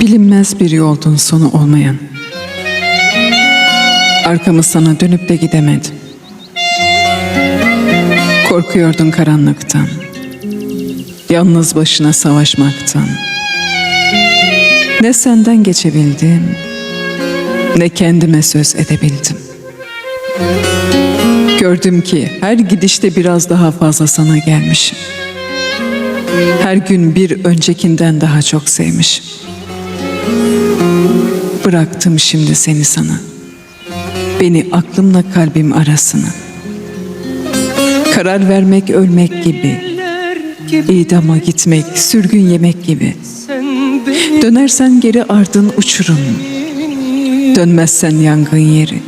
Bilinmez bir yoldun sonu olmayan. Arkamı sana dönüp de gidemedim. Korkuyordun karanlıktan. Yalnız başına savaşmaktan. Ne senden geçebildim, ne kendime söz edebildim. Gördüm ki her gidişte biraz daha fazla sana gelmişim. Her gün bir öncekinden daha çok sevmişim. Bıraktım şimdi seni sana. Beni aklımla kalbim arasına. Karar vermek ölmek gibi. İdama gitmek, sürgün yemek gibi. Dönersen geri ardın uçurum. Dönmezsen yangın yeri.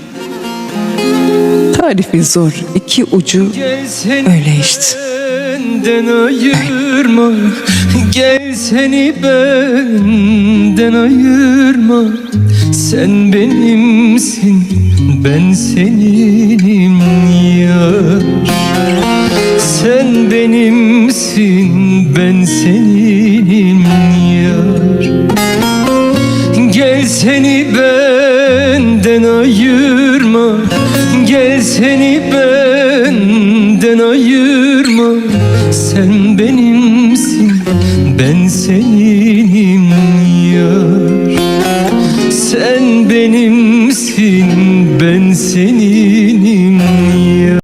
Tarifi zor, iki ucu öyle işte. Benden ayırma. Gel seni benden ayırma. Sen benimsin ben seninim yar. Sen benimsin ben seninim yar. Gel seni benden ayırma. Gel seni benden Sen benimsin ben seninim yar Sen benimsin ben senin